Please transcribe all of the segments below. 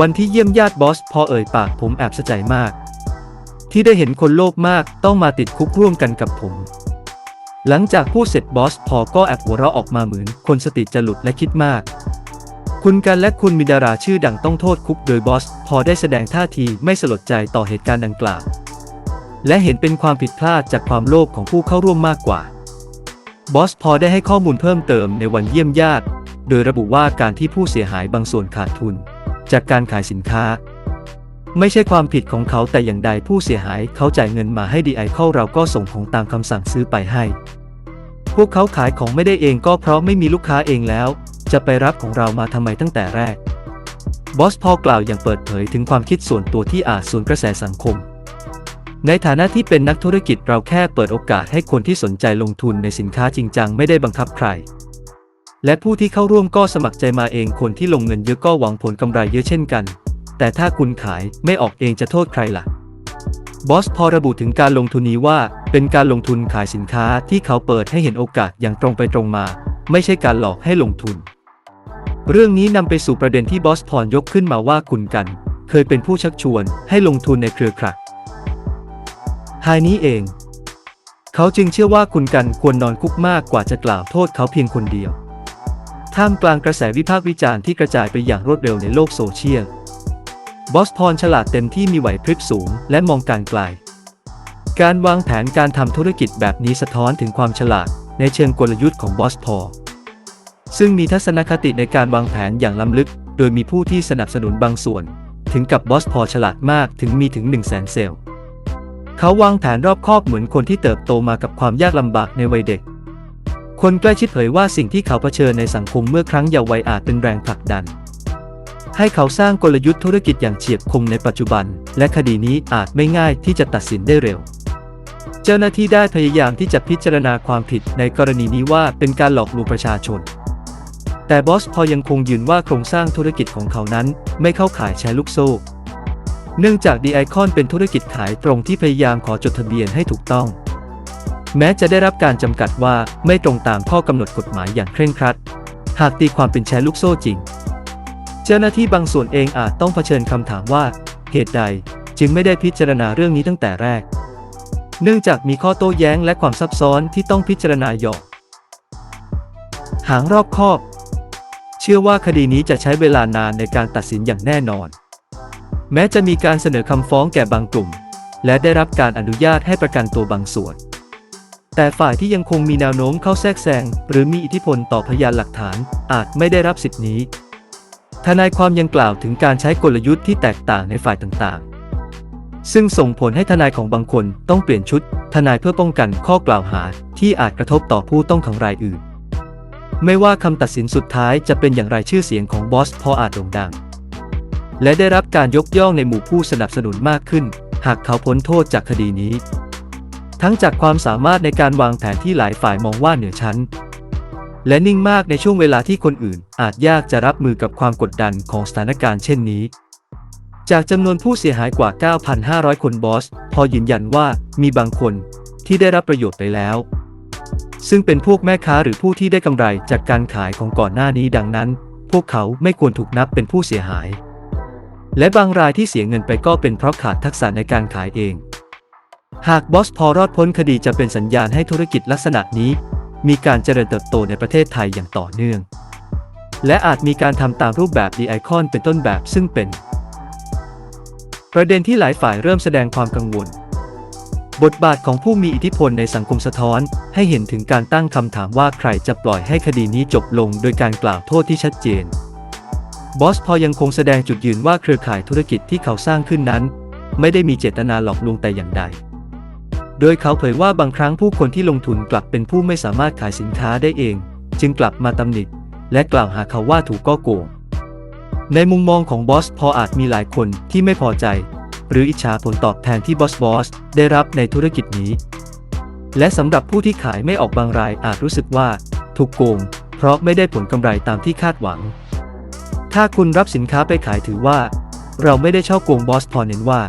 วันที่เยี่ยมญาติบอส พอเอ่ยปากผมแอบสะใจมาก ที่ได้เห็นคนโลภมากต้องมาติดคุกร่วมกันกับผม หลังจากพูดเสร็จบอส พอก็แอบหัวเราะออกมาเหมือนคนสติจะหลุดและคิดมาก คุณกันและคุณมีดาราชื่อดังต้องโทษคุกโดยบอส พอได้แสดงท่าทีไม่สลดใจต่อเหตุการณ์ดังกล่าว และเห็นเป็นความผิดพลาดจากความโลภของผู้เข้าร่วมมากกว่าบอสพอได้ให้ข้อมูลเพิ่มเติมในวันเยี่ยมญาติ โดยระบุว่าการที่ผู้เสียหายบางส่วนขาดทุน จากการขายสินค้า ไม่ใช่ความผิดของเขาแต่อย่างใดผู้เสียหายเขาจ่ายเงินมาให้ดีไอเข้าเราก็ส่งของตามคำสั่งซื้อไปให้ พวกเขาขายของไม่ได้เองก็เพราะไม่มีลูกค้าเองแล้ว จะไปรับของเรามาทำไมตั้งแต่แรก บอสพอกล่าวอย่างเปิดเผยถึงความคิดส่วนตัวที่อาจส่วนกระแสสังคมในฐานะที่เป็นนักธุรกิจเราแค่เปิดโอกาสให้คนที่สนใจลงทุนในสินค้าจริงจังไม่ได้บังคับใคร และผู้ที่เข้าร่วมก็สมัครใจมาเองคนที่ลงเงินเยอะก็หวังผลกำไรเยอะเช่นกัน แต่ถ้าคุณขายไม่ออกเองจะโทษใครล่ะบอสพอระบุถึงการลงทุนนี้ว่า เป็นการลงทุนขายสินค้าที่เขาเปิดให้เห็นโอกาสอย่างตรงไปตรงมา ไม่ใช่การหลอกให้ลงทุน เรื่องนี้นำไปสู่ประเด็นที่บอสพรยกขึ้นมาว่าคุณกัน เคยเป็นผู้ชักชวนให้ลงทุนในเครือข่ายทายนี้เอง เขาจึงเชื่อว่าคุณกันควรนอนคุกมากกว่าจะกล่าวโทษเขาเพียงคนเดียว ท่ามกลางกระแสวิพากษ์วิจารณ์ที่กระจายไปอย่างรวดเร็วในโลกโซเชียล บอสพรฉลาดเต็มที่มีไหวพริบสูง และมองการไกล การวางแผนการทำธุรกิจแบบนี้สะท้อนถึงความฉลาดในเชิงกลยุทธ์ของบอสพอซึ่งมีทัศนคติในการวางแผนอย่างล้ำลึก โดยมีผู้ที่สนับสนุนบางส่วน ถึงกับบอสพอฉลาดมากถึงมีถึง 1 0 0 0 0แสนเซลล์ เขาวางแผนรอบคอบเหมือนคนที่เติบโตมากับความยากลำบากในวัยเด็ก คนใกล้ชิดเผยว่าสิ่งที่เขาเผชิญในสังคมเมื่อครั้งเยาว์วัยอาจเป็นแรงผลักดัน ให้เขาสร้างกลยุทธ์ธุรกิจอย่างเฉียบคมในปัจจุบัน และคดีนี้อาจไม่ง่ายที่จะตัดสินได้เร็ว เจ้าหน้าที่ได้พยายามที่จะพิจารณาความผิดในกรณีนี้ว่าเป็นการหลอกลวงประชาชน แต่บอสพอยังคงยืนว่าโครงสร้างธุรกิจของเขานั้น ไม่เข้าข่ายแชร์ลูกโซ่ เนื่องจากดีไอคอนเป็นธุรกิจขายตรงที่พยายามขอจดทะเบียนให้ถูกต้อง แม้จะได้รับการจำกัดว่าไม่ตรงตามข้อกำหนดกฎหมายอย่างเคร่งครัด หากตีความเป็นแชร์ลูกโซ่จริง เจ้าหน้าที่บางส่วนเองอาจต้องเผชิญคำถามว่า เหตุใดจึงไม่ได้พิจารณาเรื่องนี้ตั้งแต่แรก เนื่องจากมีข้อโต้แย้งและความซับซ้อนที่ต้องพิจารณาหยอกหางรอบคอบ เชื่อว่าคดีนี้จะใช้เวลานานในการตัดสินอย่างแน่นอน แม้จะมีการเสนอคำฟ้องแก่บางกลุ่ม และได้รับการอนุญาตให้ประกันตัวบางส่วน แต่ฝ่ายที่ยังคงมีแนวโน้มเข้าแทรกแซงหรือมีอิทธิพลต่อพยานหลักฐาน อาจไม่ได้รับสิทธินี้ ทนายความยังกล่าวถึงการใช้กลยุทธ์ที่แตกต่างในฝ่ายต่างๆ ซึ่งส่งผลให้ทนายของบางคนต้องเปลี่ยนชุด ทนายเพื่อป้องกันข้อกล่าวหาที่อาจกระทบต่อผู้ต้องขังรายอื่น ไม่ว่าคำตัดสินสุดท้ายจะเป็นอย่างไรชื่อเสียงของบอสพออาจโด่งดัง และได้รับการยกย่องในหมู่ผู้สนับสนุนมากขึ้น หากเขาพ้นโทษจากคดีนี้ ทั้งจากความสามารถในการวางแผนที่หลายฝ่ายมองว่าเหนือชั้น และนิ่งมากในช่วงเวลาที่คนอื่น อาจยากจะรับมือกับความกดดันของสถานการณ์เช่นนี้ จากจำนวนผู้เสียหายกว่า 9,500 คนบอส พอยืนยันว่ามีบางคนที่ได้รับประโยชน์ไปแล้ว ซึ่งเป็นพวกแม่ค้าหรือผู้ที่ได้กำไรจากการขายของก่อนหน้านี้ดังนั้น พวกเขาไม่ควรถูกนับเป็นผู้เสียหาย และบางรายที่เสียเงินไปก็เป็นเพราะขาดทักษะในการขายเอง หากบอสพอรอดพ้นคดีจะเป็นสัญญาณให้ธุรกิจลักษณะนี้ มีการเจริญเติบโตในประเทศไทยอย่างต่อเนื่อง และอาจมีการทำตามรูปแบบดีไอคอนเป็นต้นแบบซึ่งเป็น ประเด็นที่หลายฝ่ายเริ่มแสดงความกังวล บทบาทของผู้มีอิทธิพลในสังคมสะท้อน ให้เห็นถึงการตั้งคำถามว่าใครจะปล่อยให้คดีนี้จบลง โดยการกล่าวโทษที่ชัดเจน บอสพอยังคงแสดงจุดยืนว่าเครือข่ายธุรกิจที่เขาสร้างขึ้นนั้น ไม่ได้มีเจตนาหลอกลวงแต่อย่างใด โดยเขาเผยว่าบางครั้งผู้คนที่ลงทุนกลับเป็นผู้ไม่สามารถขายสินค้าได้เอง จึงกลับมาตำหนิและกล่าวหาเขาว่าถูกก้อโกง ในมุมมองของบอสพออาจมีหลายคนที่ไม่พอใจ หรืออิจฉาผลตอบแทนที่บอสบอสได้รับในธุรกิจนี้ และสำหรับผู้ที่ขายไม่ออกบางรายอาจรู้สึกว่า ถูกโกง เพราะไม่ได้ผลกำไรตามที่คาดหวัง ถ้าคุณรับสินค้าไปขายถือว่า เราไม่ได้ช่อโกงบอสพอเน้นว่า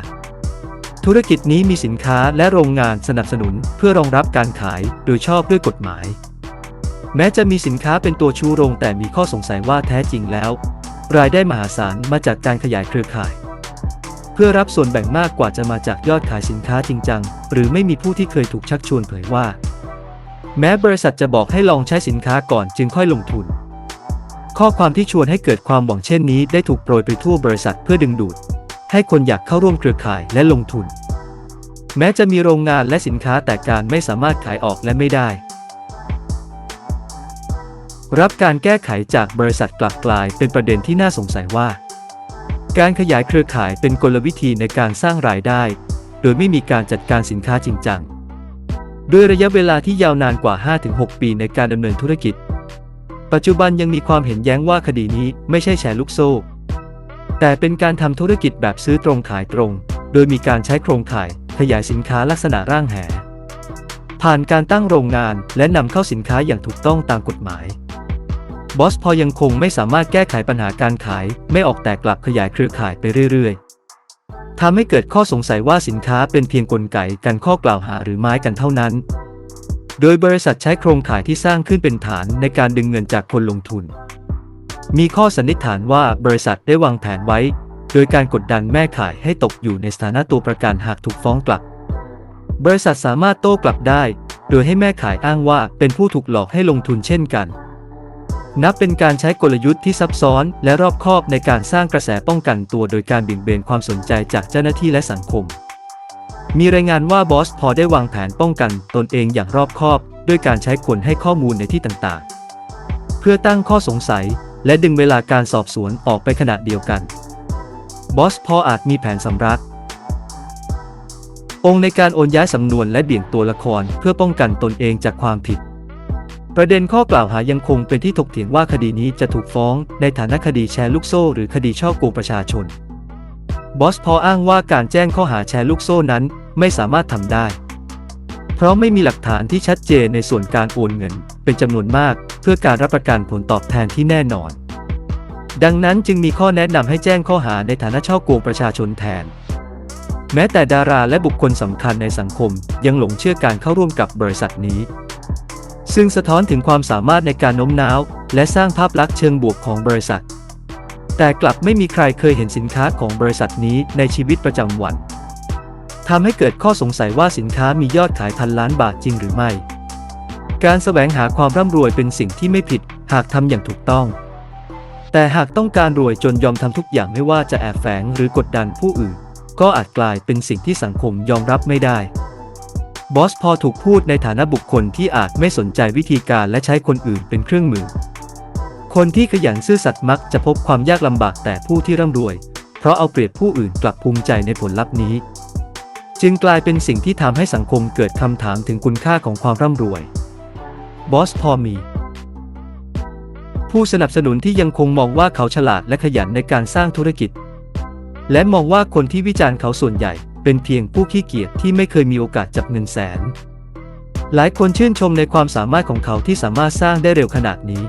ธุรกิจนี้มีสินค้าและโรงงานสนับสนุนเพื่อรองรับการขายโดยชอบด้วยกฎหมาย แม้จะมีสินค้าเป็นตัวชูโรงแต่มีข้อสงสัยว่าแท้จริงแล้ว รายได้มหาศาลมาจากการขยายเครือข่าย เพื่อรับส่วนแบ่งมากกว่าจะมาจากยอดขายสินค้าจริงจังหรือไม่มีผู้ที่เคยถูกชักชวนเผยว่า แม้บริษัทจะบอกให้ลองใช้สินค้าก่อนจึงค่อยลงทุน ข้อความที่ชวนให้เกิดความหวังเช่นนี้ได้ถูกโปรยไปทั่วบริษัทเพื่อดึงดูด ให้คนอยากเข้าร่วมเครือข่ายและลงทุน แม้จะมีโรงงานและสินค้าแต่การไม่สามารถขายออกและไม่ได้ รับการแก้ไขจากบริษัทกลับกลายเป็นประเด็นที่น่าสงสัยว่า การขยายเครือข่ายเป็นกลวิธีในการสร้างรายได้ โดยไม่มีการจัดการสินค้าจริงจังด้วยระยะเวลาที่ยาวนานกว่า 5-6 ปีในการดำเนินธุรกิจ ปัจจุบันยังมีความเห็นแย้งว่าคดีนี้ไม่ใช่แชร์ลูกโซ่ แต่เป็นการทำธุรกิจแบบซื้อตรงขายตรง โดยมีการใช้โครงข่าย ขยายสินค้าลักษณะร่างแห ผ่านการตั้งโรงงานและนำเข้าสินค้าอย่างถูกต้องตามกฎหมายบอสพอยังคงไม่สามารถแก้ไขปัญหาการขาย ไม่ออกแต่กลับขยายเครือข่ายไปเรื่อยๆทำให้เกิดข้อสงสัยว่าสินค้าเป็นเพียงกลไกกันข้อกล่าวหาหรือไม้กันเท่านั้น โดยบริษัทใช้โครงข่ายที่สร้างขึ้นเป็นฐานในการดึงเงินจากคนลงทุน มีข้อสันนิษฐานว่าบริษัทได้วางแผนไว้ โดยการกดดันแม่ขายให้ตกอยู่ในสถานะตัวประกันหากถูกฟ้องกลับ บริษัทสามารถโต้กลับได้ โดยให้แม่ขายอ้างว่าเป็นผู้ถูกหลอกให้ลงทุนเช่นกัน นับเป็นการใช้กลยุทธ์ที่ซับซ้อนและรอบคอบในการสร้างกระแสป้องกันตัวโดยการเบี่ยงเบนความสนใจจากเจ้าหน้าที่และสังคม มีรายงานว่าบอสพอได้วางแผนป้องกันตนเองอย่างรอบคอบ ด้วยการใช้คนให้ข้อมูลในที่ต่างๆ เพื่อตั้งข้อสงสัย และดึงเวลาการสอบสวนออกไปขณะเดียวกัน บอสพออาจมีแผนสำรัก องค์ในการโอนย้ายสำนวนและเบี่ยงตัวละครเพื่อป้องกันตนเองจากความผิด ประเด็นข้อกล่าวหายังคงเป็นที่ถกเถียงว่าคดีนี้จะถูกฟ้องในฐานะคดีแชร์ลูกโซ่ หรือคดีช่อโกงประชาชน บอสพออ้างว่าการแจ้งข้อหาแชร์ลูกโซ่นั้นไม่สามารถทำได้ ราะไม่มีหลักฐานที่ชัดเจนในส่วนการโอนเงิน เป็นจำนวนมาก เพื่อการรับประกันผลตอบแทนที่แน่นอน ดังนั้นจึงมีข้อแนะนำให้แจ้งข้อหาในฐานะช่อโกงประชาชนแทน แม้แต่ดาราและบุคคลสำคัญในสังคมยังหลงเชื่อการเข้าร่วมกับบริษัทนี้ ซึ่งสะท้อนถึงความสามารถในการโน้มน้าว และสร้างภาพลักษณ์เชิงบวกของบริษัท แต่กลับไม่มีใครเคยเห็นสินค้าของบริษัทนี้ในชีวิตประจำวัน ทำให้เกิดข้อสงสัยว่าสินค้ามียอดขายพันล้านบาทจริงหรือไม่ การแสวงหาความร่ำรวยเป็นสิ่งที่ไม่ผิด หากทำอย่างถูกต้อง แต่หากต้องการรวยจนยอมทำทุกอย่างไม่ว่าจะแอบแฝงหรือกดดันผู้อื่น ก็อาจกลายเป็นสิ่งที่สังคมยอมรับไม่ได้บอสพอถูกพูดในฐานะบุคคลที่อาจไม่สนใจวิธีการและใช้คนอื่นเป็นเครื่องมือ คนที่ขยันซื่อสัตย์มักจะพบความยากลำบากแต่ผู้ที่ร่ำรวย เพราะเอาเปรียบผู้อื่นกลับภูมิใจในผลลัพธ์นี้ จึงกลายเป็นสิ่งที่ทำให้สังคมเกิดคำถามถึงคุณค่าของความร่ำรวย บอสพอมี ผู้สนับสนุนที่ยังคงมองว่าเขาฉลาดและขยันในการสร้างธุรกิจ และมองว่าคนที่วิจารณ์เขาส่วนใหญ่ เป็นเพียงผู้ขี้เกียจที่ไม่เคยมีโอกาสจับเงินแสน หลายคนชื่นชมในความสามารถของเขาที่สามารถสร้างได้เร็วขนาดนี้